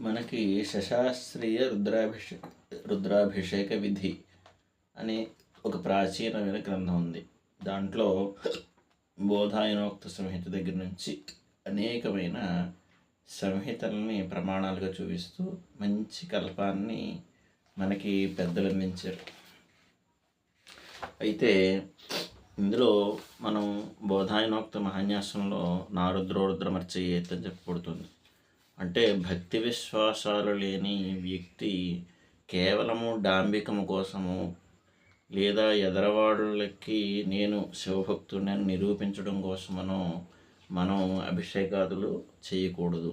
మనకి శశాస్త్రీయ రుద్రాభిషేక రుద్రాభిషేక విధి అనే ఒక ప్రాచీనమైన గ్రంథం ఉంది. దాంట్లో బోధాయనోక్త సంహిత దగ్గర నుంచి అనేకమైన సంహితల్ని ప్రమాణాలుగా చూపిస్తూ మంచి కల్పాన్ని మనకి పెద్దలు అందించారు అయితే ఇందులో మనం బోధాయనోక్త మహాన్యాసంలో నారుద్రోరుద్రమర్చయేత్ అని చెప్పబడుతుంది. అంటే భక్తి విశ్వాసాలు లేని వ్యక్తి కేవలము డాంబికము కోసము లేదా ఎదరవాళ్ళకి నేను శివభక్తుడిని అని నిరూపించడం కోసమనో మనం అభిషేకాదులు చేయకూడదు.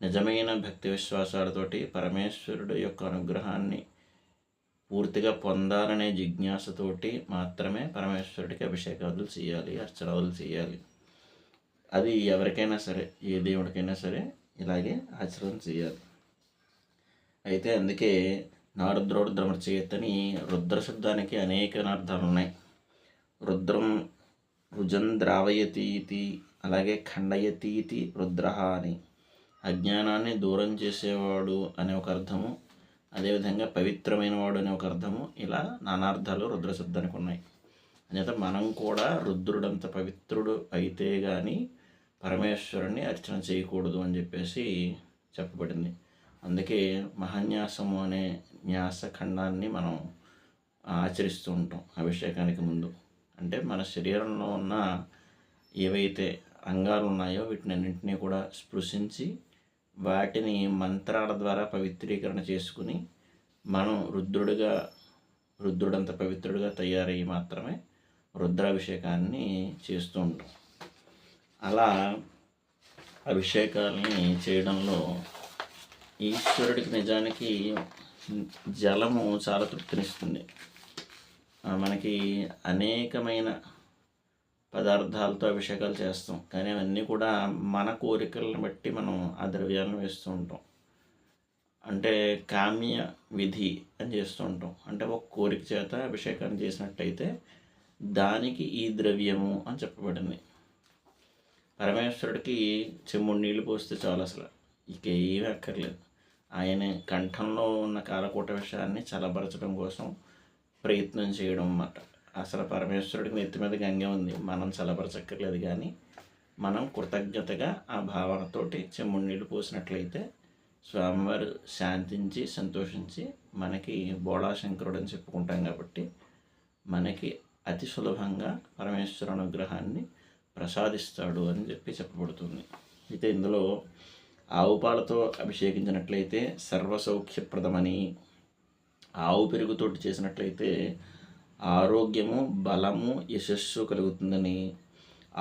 నిజమైన భక్తి విశ్వాసాలతోటి పరమేశ్వరుడు యొక్క అనుగ్రహాన్ని పూర్తిగా పొందాలనే జిజ్ఞాసతోటి మాత్రమే పరమేశ్వరుడికి అభిషేకాదులు చేయాలి అర్చనాదులు చేయాలి. అది ఎవరికైనా సరే ఏ దేవుడికైనా సరే ఇలాగే ఆచరణ చేయాలి. అయితే అందుకే నారుద్రోరుద్రమర్చయత్తని రుద్ర శబ్దానికి అనేక అర్థాలు ఉన్నాయి రుద్రం రుజం ద్రావయతీతి అలాగే ఖండయతీతి రుద్ర అని. అజ్ఞానాన్ని దూరం చేసేవాడు అనే ఒక అర్థము అదేవిధంగా పవిత్రమైన వాడు అనే ఒక అర్థము ఇలా నానార్థాలు రుద్ర శబ్దానికి ఉన్నాయి. అనేత మనం కూడా రుద్రుడంత పవిత్రుడు అయితే కానీ పరమేశ్వరుణ్ణి అర్చన చేయకూడదు అని చెప్పేసి చెప్పబడింది. అందుకే మహాన్యాసము అనే న్యాస ఖండాన్ని మనం ఆచరిస్తూ ఉంటాం అభిషేకానికి ముందు. అంటే మన శరీరంలో ఉన్న ఏవైతే అంగాలు ఉన్నాయో వీటిని అన్నింటినీ కూడా స్పృశించి వాటిని మంత్రాల ద్వారా పవిత్రీకరణ చేసుకుని మనం రుద్రుడిగా రుద్రుడంత పవిత్రుడిగా తయారయ్యి మాత్రమే రుద్రాభిషేకాన్ని చేస్తూ ఉంటాం. అలా అభిషేకాలని చేయడంలో ఈశ్వరుడికి నిజానికి జలము చాలా తృప్తినిస్తుంది. మనకి అనేకమైన పదార్థాలతో అభిషేకాలు చేస్తాం. కానీ అవన్నీ కూడా మన కోరికలను బట్టి మనం ఆ ద్రవ్యాలను వేస్తూ ఉంటాం. అంటే కామ్య విధి అని చేస్తూ ఉంటాం. అంటే ఒక కోరిక చేత అభిషేకాన్ని చేసినట్టయితే దానికి ఈ ద్రవ్యము అని చెప్పబడింది. పరమేశ్వరుడికి చెమ్ముడు నీళ్ళు పోస్తే చాలు అసలు. ఇక ఏమీ అక్కర్లేదు. ఆయన కంఠంలో ఉన్న కాలకూట విషయాన్ని చలబరచడం కోసం ప్రయత్నం చేయడం అన్నమాట. అసలు పరమేశ్వరుడికి నెత్తి మీద గంగ ఉంది. మనం చలబరచక్కర్లేదు కానీ మనం కృతజ్ఞతగా ఆ భావనతోటి చెమ్ముడు నీళ్ళు పోసినట్లయితే స్వామివారు శాంతించి సంతోషించి మనకి బోళాశంకరుడు అని చెప్పుకుంటాం కాబట్టి మనకి అతి సులభంగా పరమేశ్వర అనుగ్రహాన్ని ప్రసాదిస్తాడు అని చెప్పి చెప్పబడుతుంది. అయితే ఇందులో ఆవు పాలతో అభిషేకించినట్లయితే సర్వసౌఖ్యప్రదమని ఆవు పెరుగుతోటి చేసినట్లయితే ఆరోగ్యము బలము యశస్సు కలుగుతుందని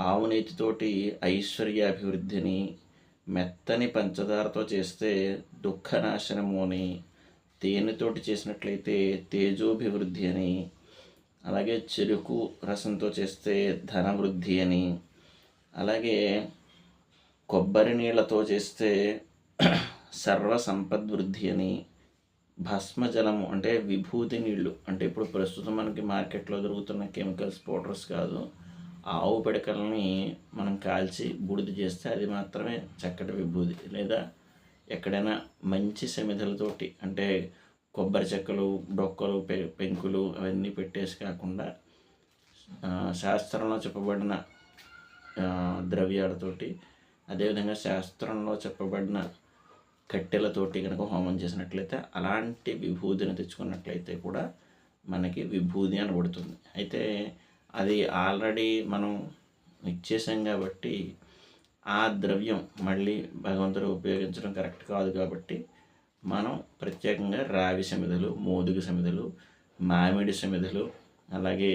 ఆవు నీతితోటి ఐశ్వర్యాభివృద్ధిని మెత్తని పంచదారతో చేస్తే దుఃఖనాశనము అని తేనెతోటి చేసినట్లయితే తేజోభివృద్ధి అని అలాగే చెరుకు రసంతో చేస్తే ధనవృద్ధి అని అలాగే కొబ్బరి నీళ్ళతో చేస్తే సర్వ సంపద్వృద్ధి అని భస్మజలము అంటే విభూతి నీళ్ళు. అంటే ఇప్పుడు ప్రస్తుతం మనకి మార్కెట్లో దొరుకుతున్న కెమికల్స్ పౌడర్స్ కాదు. ఆవు పిడకల్ని మనం కాల్చి బూడిద చేస్తే అది మాత్రమే చక్కటి విభూతి. లేదా ఎక్కడైనా మంచి సమిధలతోటి అంటే కొబ్బరి చెక్కలు డొక్కలు పె పెంకులు అవన్నీ పెట్టేసి కాకుండా శాస్త్రంలో చెప్పబడిన ద్రవ్యాలతోటి అదేవిధంగా శాస్త్రంలో చెప్పబడిన కట్టెలతోటి కనుక హోమం చేసినట్లయితే అలాంటి విభూతిని తెచ్చుకున్నట్లయితే కూడా మనకి విభూది అనబడుతుంది. అయితే అది ఆల్రెడీ మనం ఇచ్చేసాం కాబట్టి ఆ ద్రవ్యం మళ్ళీ భగవంతుడు ఉపయోగించడం కరెక్ట్ కాదు కాబట్టి మనం ప్రత్యేకంగా రావి సమిధలు మోదుగు సమిధలు మామిడి సమిధలు అలాగే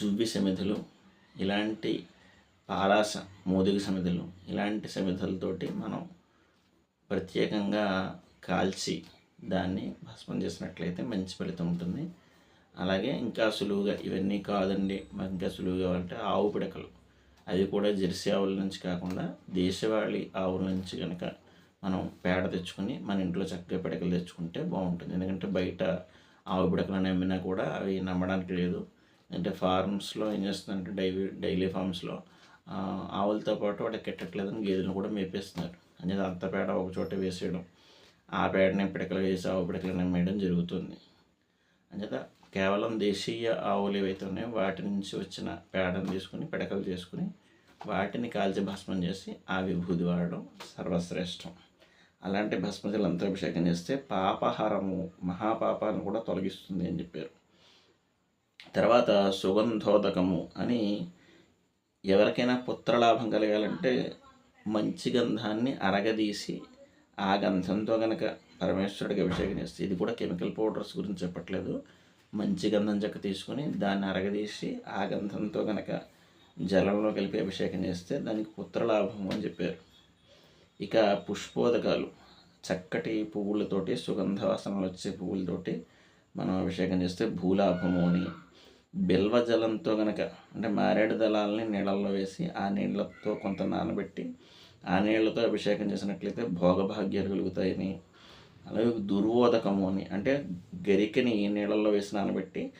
జువ్వి సమిధలు ఇలాంటి పారాస మోదుగు సమిధలు ఇలాంటి సమిధలతోటి మనం ప్రత్యేకంగా కాల్చి దాన్ని భస్మం చేసినట్లయితే మంచి ఫలితం ఉంటుంది. అలాగే ఇంకా సులువుగా ఇవన్నీ కాదండి ఇంకా సులువుగా అంటే ఆవు పిడకలు. అవి కూడా జెర్సీ ఆవుల నుంచి కాకుండా దేశవాళీ ఆవుల నుంచి కనుక మనం పేడ తెచ్చుకొని మన ఇంట్లో చక్కగా పిడకలు తెచ్చుకుంటే బాగుంటుంది. ఎందుకంటే బయట ఆవు పిడకలు అమ్మినా కూడా అవి నమ్మడానికి లేదు. అంటే ఫార్మ్స్లో ఏం చేస్తుందంటే డైలీ డైలీ ఫార్మ్స్లో ఆవులతో పాటు వాటికి కెట్టట్లేదని గేదెలను కూడా మేపేస్తున్నారు. అనేది అంత పేడ ఒక చోట వేసేయడం. ఆ పేడని పిడకలు వేసి ఆవు పిడకలు అమ్మేయడం జరుగుతుంది. అంచేత కేవలం దేశీయ ఆవులు ఏవైతే ఉన్నాయో వాటి నుంచి వచ్చిన పేడను తీసుకుని పిడకలు చేసుకుని వాటిని కాల్చి భస్మం చేసి ఆ విభూది వాడడం సర్వశ్రేష్టం. అలాంటి భస్మజలంతో అభిషేకం చేస్తే పాపహారము మహాపాపాలను కూడా తొలగిస్తుంది అని చెప్పారు. తర్వాత సుగంధోదకము అని ఎవరికైనా పుత్రలాభం కలగాలంటే మంచి గంధాన్ని అరగదీసి ఆ గంధంతో కనుక పరమేశ్వరుడికి అభిషేకం చేస్తే ఇది కూడా కెమికల్ పౌడర్స్ గురించి చెప్పట్లేదు. మంచి గంధం చెక్క తీసుకొని దాన్ని అరగదీసి ఆ గంధంతో కనుక జలంలో కలిపి అభిషేకం చేస్తే దానికి పుత్రలాభం అని చెప్పారు. ఇక పుష్పోదకాలు. చక్కటి పువ్వులతోటి సుగంధ వాసనలు వచ్చే పువ్వులతోటి మనం అభిషేకం చేస్తే భూలాభము అని. బిల్వ జలంతో కనుక అంటే మారేడు దళాలని నీళ్ళల్లో వేసి ఆ నీళ్ళతో కొంత నానబెట్టి ఆ నీళ్ళతో అభిషేకం చేసినట్లయితే భోగభాగ్యాలు కలుగుతాయని. అలాగే దుర్వోదకము అని అంటే గరికని నీళ్ళల్లో వేసి నానబెట్టి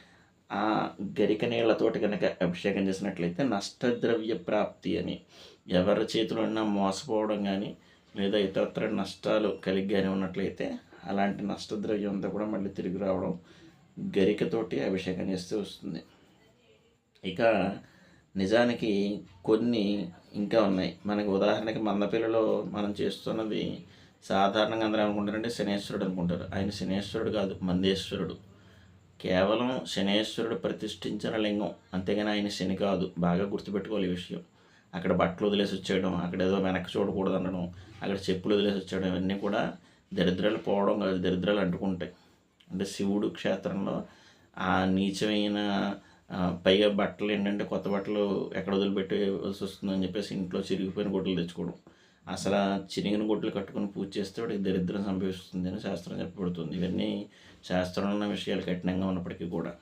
ఆ గరిక నీళ్ళతోటి కనుక అభిషేకం చేసినట్లయితే నష్టద్రవ్య ప్రాప్తి అని. ఎవరి చేతిలో ఉన్నా మోసపోవడం కానీ లేదా ఇతరత్ర నష్టాలు కలిగి ఉన్నట్లయితే అలాంటి నష్టద్రవ్యం అంతా కూడా మళ్ళీ తిరిగి రావడం గరికతోటి అభిషేకం చేస్తే వస్తుంది. ఇక నిజానికి కొన్ని ఇంకా ఉన్నాయి. మనకి ఉదాహరణకి మందపిల్లలో మనం చేస్తున్నది సాధారణంగా అందరూ అనుకుంటారంటే శనేశ్వరుడు అనుకుంటారు. ఆయన శనేశ్వరుడు కాదు మందేశ్వరుడు. కేవలం శనేశ్వరుడు ప్రతిష్ఠించిన లింగం. అంతేగాని ఆయన శని కాదు. బాగా గుర్తుపెట్టుకోవాలి ఈ విషయం. అక్కడ బట్టలు వదిలేసి వచ్చేయడం అక్కడ ఏదో వెనక్కి చూడకూడదు అనడం అక్కడ చెప్పులు వదిలేసి వచ్చేయడం ఇవన్నీ కూడా దరిద్రాలు పోవడం కాదు దరిద్రాలు అంటుకుంటాయి. అంటే శివుడు క్షేత్రంలో ఆ నీచమైన పైగా బట్టలు ఏంటంటే కొత్త బట్టలు ఎక్కడ వదిలిపెట్టవలసి వస్తుందని చెప్పేసి ఇంట్లో చిరిగిపోయిన గుడ్డలు తెచ్చుకోవడం. అసలు చిరిగిన గుడ్డలు కట్టుకొని పూజ చేస్తే వాడికి దరిద్రం సంభవిస్తుంది అని శాస్త్రం చెప్పబడుతుంది. ఇవన్నీ శాస్త్రంలో ఉన్న విషయాలు కఠినంగా ఉన్నప్పటికీ కూడా.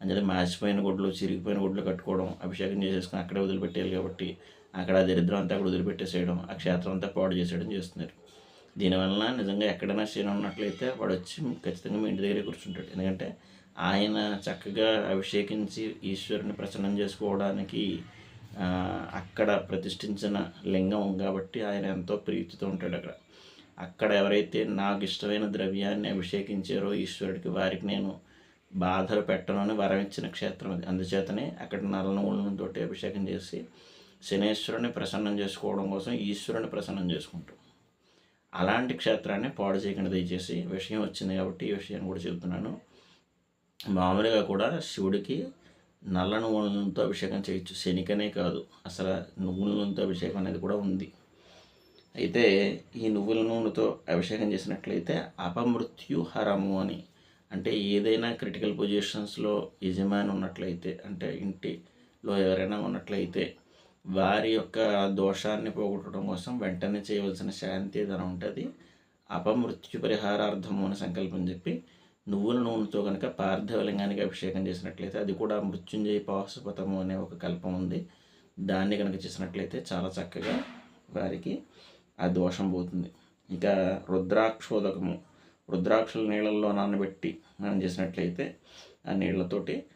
అందులో మాసిపోయిన గుడ్లు చిరిగిపోయిన గుడ్లు కట్టుకోవడం అభిషేకం చేసేసుకుని అక్కడే వదిలిపెట్టేయాలి కాబట్టి అక్కడ దరిద్రం అంతా అక్కడ వదిలిపెట్టేసేయడం ఆ క్షేత్రం అంతా పాడు చేసేయడం చేస్తున్నారు. దీనివల్ల నిజంగా ఎక్కడైనా శని ఉన్నట్లయితే వాడు వచ్చి ఖచ్చితంగా మీ ఇంటి దగ్గరే కూర్చుంటాడు. ఎందుకంటే ఆయన చక్కగా అభిషేకించి ఈశ్వరుని ప్రసన్నం చేసుకోవడానికి అక్కడ ప్రతిష్ఠించిన లింగం కాబట్టి ఆయన ఎంతో ప్రీతితో ఉంటాడు అక్కడ. అక్కడ ఎవరైతే నాకు ఇష్టమైన ద్రవ్యాన్ని అభిషేకించారో ఈశ్వరుడికి వారికి నేను బాధలు పెట్టను వరం ఇచ్చిన క్షేత్రం అది. అందుచేతనే అక్కడ నల్లనూలతో అభిషేకం చేసి శనేశ్వరుని ప్రసన్నం చేసుకోవడం కోసం ఈశ్వరుని ప్రసన్నం చేసుకుంటాం. అలాంటి క్షేత్రాన్ని పాడు చేయకుండా దయచేసి విషయం వచ్చింది కాబట్టి ఈ విషయాన్ని కూడా చెబుతున్నాను. మామూలుగా కూడా శివుడికి నల్ల నువ్వుల నూనెతో అభిషేకం చేయొచ్చు. శనికనే కాదు అసలు నువ్వుల నూనెతో అభిషేకం అనేది కూడా ఉంది. అయితే ఈ నువ్వుల నూనెతో అభిషేకం చేసినట్లయితే అపమృత్యు హరము అని అంటే ఏదైనా క్రిటికల్ పొజిషన్స్లో యజమాని ఉన్నట్లయితే అంటే ఇంటిలో ఎవరైనా ఉన్నట్లయితే వారి యొక్క దోషాన్ని పోగొట్టడం కోసం వెంటనే చేయవలసిన శాంతి ఏదైనా ఉంటుంది అపమృత్యు పరిహారార్థము అని సంకల్పం చెప్పి నువ్వుల నూనెతో కనుక పార్థివలింగానికి అభిషేకం చేసినట్లయితే అది కూడా మృత్యుంజయ పాశుపతము అనే ఒక కల్పం ఉంది. దాన్ని కనుక చేసినట్లయితే చాలా చక్కగా వారికి ఆ దోషం పోతుంది. ఇంకా రుద్రాక్షోదకము. రుద్రాక్షల నీళ్ళల్లో నానబెట్టి మనం చేసినట్లయితే ఆ నీళ్ళతోటి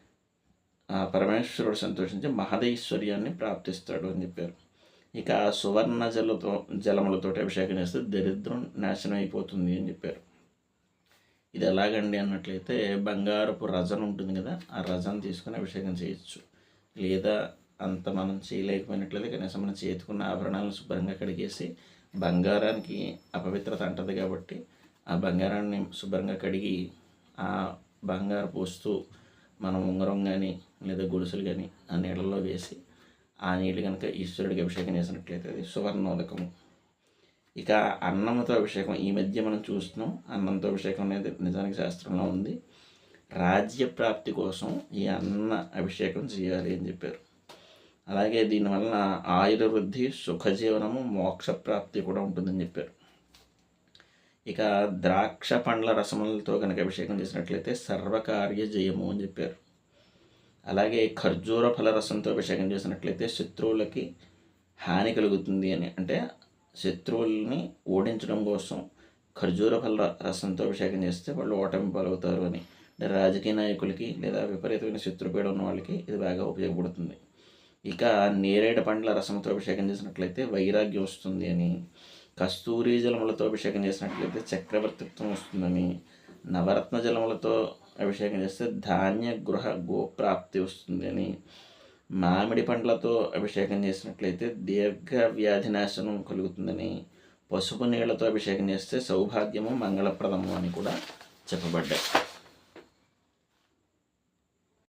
ఆ పరమేశ్వరుడు సంతోషించి మహదైశ్వర్యాన్ని ప్రాప్తిస్తాడు అని చెప్పారు. ఇక సువర్ణ జలతో జలములతోటి అభిషేకం చేస్తే దరిద్రం నాశనం అయిపోతుంది అని చెప్పారు. ఇది ఎలాగండి అన్నట్లయితే బంగారపు రజన ఉంటుంది కదా ఆ రజన తీసుకుని అభిషేకం చేయొచ్చు. లేదా అంత మనం చేయలేకపోయినట్లయితే కనీసం మనం చేతుకున్న ఆభరణాలను శుభ్రంగా కడిగేసి బంగారానికి అపవిత్రత అంటది కాబట్టి ఆ బంగారాన్ని శుభ్రంగా కడిగి ఆ బంగారు పోస్తూ మనం ఉంగరం కానీ లేదా గొలుసులు కానీ ఆ నీళ్ళల్లో వేసి ఆ నీళ్ళు కనుక ఈశ్వరుడికి అభిషేకం చేసినట్లయితే అది సువర్ణోదకము ఇక అన్నంతో అభిషేకం ఈ మధ్య మనం చూస్తున్నాం అన్నంతో అభిషేకం అనేది నిజానికి శాస్త్రంలో ఉంది. రాజ్య ప్రాప్తి కోసం ఈ అన్న అభిషేకం చేయాలి అని చెప్పారు. అలాగే దీనివల్ల ఆయుర్వృద్ధి సుఖజీవనము మోక్ష ప్రాప్తి కూడా ఉంటుందని చెప్పారు. ఇక ద్రాక్ష పండ్ల రసములతో కనుక అభిషేకం చేసినట్లయితే సర్వకార్య జయము అని చెప్పారు. అలాగే ఖర్జూర ఫల రసంతో అభిషేకం చేసినట్లయితే శత్రువులకి హాని కలుగుతుంది అని అంటే శత్రువుల్ని ఓడించడం కోసం ఖర్జూర ఫల రసంతో అభిషేకం చేస్తే వాళ్ళు ఓటమి పాలవుతారు అని. అంటే రాజకీయ నాయకులకి లేదా విపరీతమైన శత్రుపీడ ఉన్న వాళ్ళకి ఇది బాగా ఉపయోగపడుతుంది. ఇక నేరేడు పండ్ల రసంతో అభిషేకం చేసినట్లయితే వైరాగ్యం వస్తుంది అని కస్తూరి జలములతో అభిషేకం చేసినట్లయితే చక్రవర్తిత్వం వస్తుందని నవరత్న జలములతో అభిషేకం చేస్తే ధాన్య గృహ గోప్రాప్తి వస్తుంది అని మామిడి పండ్లతో అభిషేకం చేసినట్లయితే దీర్ఘ వ్యాధి నాశనం కలుగుతుందని పసుపు నీళ్ళతో అభిషేకం చేస్తే సౌభాగ్యము మంగళప్రదము అని కూడా చెప్పబడ్డాయి.